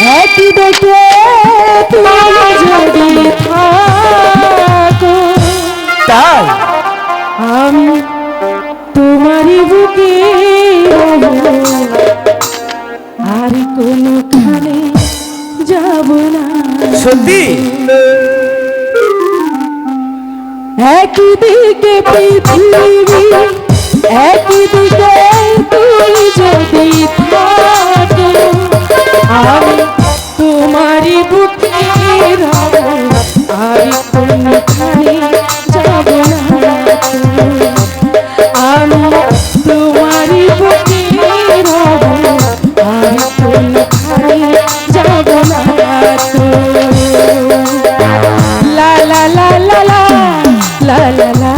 একই দেখে তুমি যদি থাকো। তাই? আমি তোমারই বুকে। আর কোনখানে যাব না। সত্যি? একই দিকে পৃথিবী la la la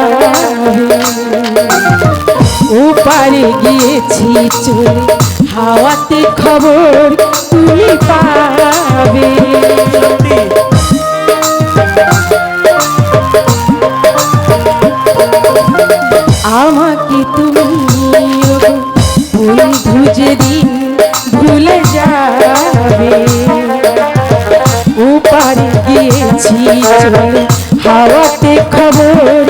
ভুলে ওপারে গিয়েছি চলে, হাওয়াতে খবর তুমি পাবে। আমাকে তুমি ওগো বন্ধু যেদিন ভুলে যাবে। ওপারে গিয়েছি চলে, হাওয়াতে খবর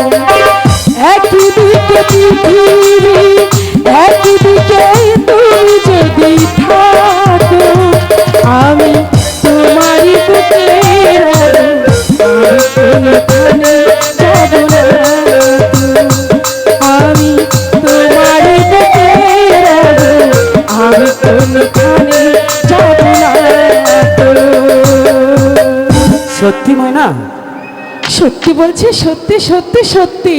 সত্যি ময়না? সত্যি বলছে সত্যি সত্যি সত্যি।